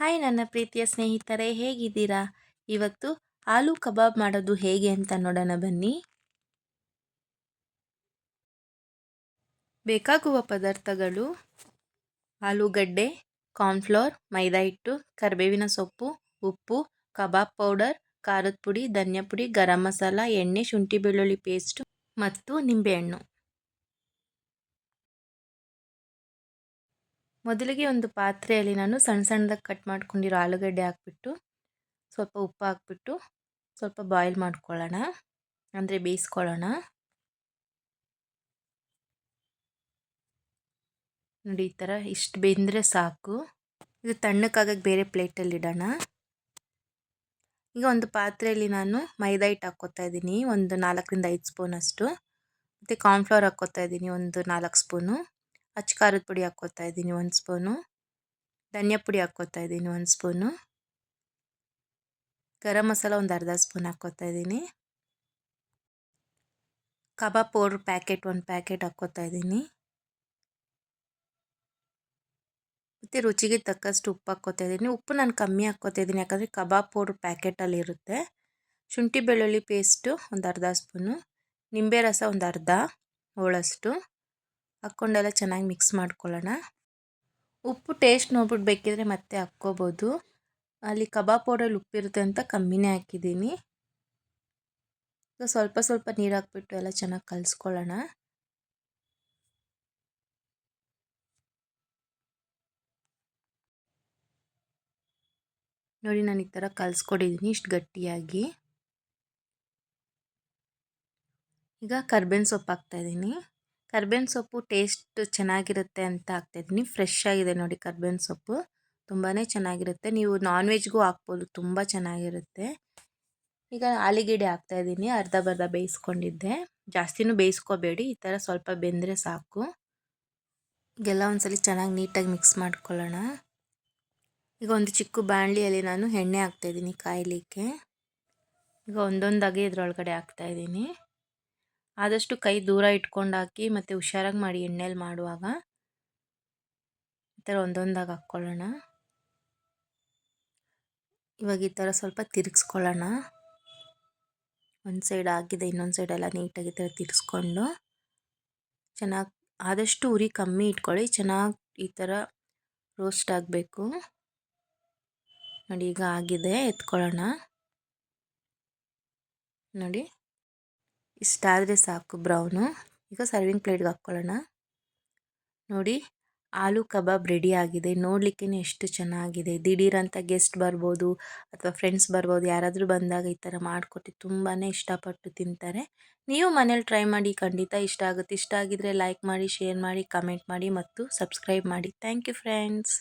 Hi ನನ್ನ ಪ್ರೀತಿಯ ಸ್ನೇಹಿತರೆ, ಹೇಗಿದ್ದೀರಾ? ಇವತ್ತು ಆಲೂ ಕಬಾಬ್ ಮಾಡೋದು ಹೇಗೆ ಅಂತ ನೋಡೋಣ ಬನ್ನಿ. ಬೇಕಾಗುವ ಪದಾರ್ಥಗಳು ಆಲೂಗಡ್ಡೆ ಕಾರ್ನ್ಫ್ಲೋರ್ ಮೈದಾ ಹಿಟ್ಟು, ಕರಿಬೇವಿನ ಸೊಪ್ಪು, ಉಪ್ಪು, ಕಬಾಬ್ ಪೌಡರ್, ಖಾರದ ಪುಡಿ ಧನಿಯಾ ಪುಡಿ ಗರಂ ಮಸಾಲ, ಎಣ್ಣೆ, ಶುಂಠಿ ಬೆಳ್ಳುಳ್ಳಿ ಪೇಸ್ಟು ಮತ್ತು ನಿಂಬೆಹಣ್ಣು. ಮೊದಲಿಗೆ ಒಂದು ಪಾತ್ರೆಯಲ್ಲಿ ನಾನು ಸಣ್ಣ ಸಣ್ಣದಾಗಿ ಕಟ್ ಮಾಡ್ಕೊಂಡಿರೋ ಆಲೂಗಡ್ಡೆ ಹಾಕ್ಬಿಟ್ಟು, ಸ್ವಲ್ಪ ಉಪ್ಪು ಹಾಕ್ಬಿಟ್ಟು, ಸ್ವಲ್ಪ ಬಾಯ್ಲ್ ಮಾಡ್ಕೊಳ್ಳೋಣ. ಅಂದರೆ ಬೇಯಿಸ್ಕೊಳ್ಳೋಣ. ನೋಡಿ, ಈ ಥರ ಇಷ್ಟು ಬೆಂದರೆ ಸಾಕು. ಇದು ತಣ್ಣಕ್ಕಾಗಕ್ಕೆ ಬೇರೆ ಪ್ಲೇಟಲ್ಲಿ ಇಡೋಣ. ಈಗ ಒಂದು ಪಾತ್ರೆಯಲ್ಲಿ ನಾನು ಮೈದಾ ಹಿಟ್ಟು ಹಾಕ್ಕೋತಾ ಇದ್ದೀನಿ. ಒಂದು ನಾಲ್ಕರಿಂದ ಐದು ಸ್ಪೂನಷ್ಟು. ಮತ್ತು ಕಾರ್ನ್ಫ್ಲವರ್ ಹಾಕ್ಕೋತಾ ಇದ್ದೀನಿ. ಒಂದು ನಾಲ್ಕು ಸ್ಪೂನು. ಅಚ್ಚ ಖಾರದ ಪುಡಿ ಹಾಕ್ಕೋತಾ ಇದ್ದೀನಿ ಒಂದು ಸ್ಪೂನು ಧನಿಯಾ ಪುಡಿ ಹಾಕ್ಕೋತಾ ಇದ್ದೀನಿ ಒಂದು ಸ್ಪೂನು ಗರಂ ಮಸಾಲ ಒಂದು ಅರ್ಧ ಸ್ಪೂನ್ ಹಾಕ್ಕೋತಾ ಇದ್ದೀನಿ ಕಬಾಬ್ ಪೌಡ್ರ್ ಪ್ಯಾಕೆಟ್ ಒಂದು ಪ್ಯಾಕೆಟ್ ಹಾಕ್ಕೋತಾ ಇದ್ದೀನಿ ಮತ್ತು ರುಚಿಗೆ ತಕ್ಕಷ್ಟು ಉಪ್ಪು ಹಾಕ್ಕೋತಾ ಇದ್ದೀನಿ ಉಪ್ಪು ನಾನು ಕಮ್ಮಿ ಹಾಕ್ಕೋತಾ ಇದ್ದೀನಿ ಯಾಕಂದರೆ ಕಬಾಬ್ ಪೌಡ್ರ್ ಪ್ಯಾಕೆಟಲ್ಲಿ ಇರುತ್ತೆ ಶುಂಠಿ ಬೆಳ್ಳುಳ್ಳಿ ಪೇಸ್ಟು ಒಂದು ಅರ್ಧ ಸ್ಪೂನು ನಿಂಬೆ ರಸ ಒಂದು ಅರ್ಧ ಹೋಳಷ್ಟು ಹಾಕ್ಕೊಂಡೆಲ್ಲ ಚೆನ್ನಾಗಿ ಮಿಕ್ಸ್ ಮಾಡ್ಕೊಳ್ಳೋಣ. ಉಪ್ಪು ಟೇಸ್ಟ್ ನೋಡ್ಬಿಟ್ಟು ಬೇಕಿದ್ರೆ ಮತ್ತೆ ಹಾಕ್ಕೋಬೋದು. ಅಲ್ಲಿ ಕಬಾಬ್ ಪೌಡರ್ ಉಪ್ಪಿರುತ್ತೆ ಅಂತ ಕಮ್ಮಿನೇ ಹಾಕಿದ್ದೀನಿ. ಸ್ವಲ್ಪ ಸ್ವಲ್ಪ ನೀರು ಹಾಕ್ಬಿಟ್ಟು ಎಲ್ಲ ಚೆನ್ನಾಗಿ ಕಲಿಸ್ಕೊಳ್ಳೋಣ. ನೋಡಿ ನಾನು ಈ ಥರ ಕಲಿಸ್ಕೊಡಿದ್ದೀನಿ ಇಷ್ಟು ಗಟ್ಟಿಯಾಗಿ. ಈಗ ಕರ್ಬೇವಿನ ಸೊಪ್ಪು ಹಾಕ್ತಾಯಿದ್ದೀನಿ ಕರ್ಬೇವಿನ ಸೊಪ್ಪು ಟೇಸ್ಟ್ ಚೆನ್ನಾಗಿರುತ್ತೆ ಅಂತ ಹಾಕ್ತಾಯಿದ್ದೀನಿ. ಫ್ರೆಶ್ ಆಗಿದೆ ನೋಡಿ ಕರ್ಬೇವಿನ ಸೊಪ್ಪು. ತುಂಬಾ ಚೆನ್ನಾಗಿರುತ್ತೆ. ನೀವು ನಾನ್ ವೆಜ್ಗೂ ಹಾಕ್ಬೋದು. ತುಂಬ ಚೆನ್ನಾಗಿರುತ್ತೆ. ಈಗ ಆಲಿಗೆಡೆ ಹಾಕ್ತಾಯಿದ್ದೀನಿ. ಅರ್ಧ ಬರ್ಧ ಬೇಯಿಸ್ಕೊಂಡಿದ್ದೆ. ಜಾಸ್ತಿನೂ ಬೇಯಿಸ್ಕೋಬೇಡಿ. ಈ ಥರ ಸ್ವಲ್ಪ ಬೆಂದರೆ ಸಾಕು. ಈಗೆಲ್ಲ ಒಂದ್ಸಲಿ ಚೆನ್ನಾಗಿ ನೀಟಾಗಿ ಮಿಕ್ಸ್ ಮಾಡ್ಕೊಳ್ಳೋಣ. ಈಗ ಒಂದು ಚಿಕ್ಕ ಬಾಣಲಿಯಲ್ಲಿ ನಾನು ಎಣ್ಣೆ ಹಾಕ್ತಾಯಿದ್ದೀನಿ ಕಾಯಲಿಕ್ಕೆ. ಈಗ ಒಂದೊಂದಾಗಿ ಇದರೊಳಗಡೆ ಹಾಕ್ತಾಯಿದ್ದೀನಿ. ಆದಷ್ಟು ಕೈ ದೂರ ಇಟ್ಕೊಂಡು ಹಾಕಿ ಮತ್ತು ಹುಷಾರಾಗಿ ಮಾಡಿ ಎಣ್ಣೆಲಿ ಮಾಡುವಾಗ. ಈ ಥರ ಒಂದೊಂದಾಗಿ ಹಾಕ್ಕೊಳ್ಳೋಣ. ಇವಾಗ ಈ ಥರ ಸ್ವಲ್ಪ ತಿರುಗಿಸ್ಕೊಳ್ಳೋಣ. ಒಂದು ಸೈಡ್ ಆಗಿದೆ, ಇನ್ನೊಂದು ಸೈಡೆಲ್ಲ ನೀಟಾಗಿ ಈ ಥರ ತಿರ್ಸ್ಕೊಂಡು ಚೆನ್ನಾಗಿ, ಆದಷ್ಟು ಉರಿ ಕಮ್ಮಿ ಇಟ್ಕೊಳ್ಳಿ, ಚೆನ್ನಾಗಿ ಈ ಥರ ರೋಸ್ಟ್ ಆಗಬೇಕು. ನೋಡಿ, ಈಗ ಆಗಿದೆ, ಎತ್ಕೊಳ್ಳೋಣ. ನೋಡಿ. ಇಷ್ಟಾದರೆ ಸಾಕು ಬ್ರೌನು. ಈಗ ಸರ್ವಿಂಗ್ ಪ್ಲೇಟ್ಗೆ ಹಾಕ್ಕೊಳ್ಳೋಣ. ನೋಡಿ, ಆಲೂ ಕಬಾಬ್ ರೆಡಿ ಆಗಿದೆ. ನೋಡಲಿಕ್ಕೆ ಎಷ್ಟು ಚೆನ್ನಾಗಿದೆ. ದಿಢೀರಂತ ಗೆಸ್ಟ್ ಬರ್ಬೋದು ಅಥವಾ ಫ್ರೆಂಡ್ಸ್ ಬರ್ಬೋದು, ಯಾರಾದರೂ ಬಂದಾಗ ಈ ಥರ ಮಾಡಿಕೊಟ್ಟು ತುಂಬಾ ಇಷ್ಟಪಟ್ಟು ತಿಂತಾರೆ. ನೀವು ಮನೇಲಿ ಟ್ರೈ ಮಾಡಿ ಖಂಡಿತ ಇಷ್ಟ ಆಗುತ್ತೆ. ಇಷ್ಟ ಆಗಿದ್ರೆ ಲೈಕ್ ಮಾಡಿ ಶೇರ್ ಮಾಡಿ ಕಮೆಂಟ್ ಮಾಡಿ ಮತ್ತು ಸಬ್ಸ್ಕ್ರೈಬ್ ಮಾಡಿ. Thank you friends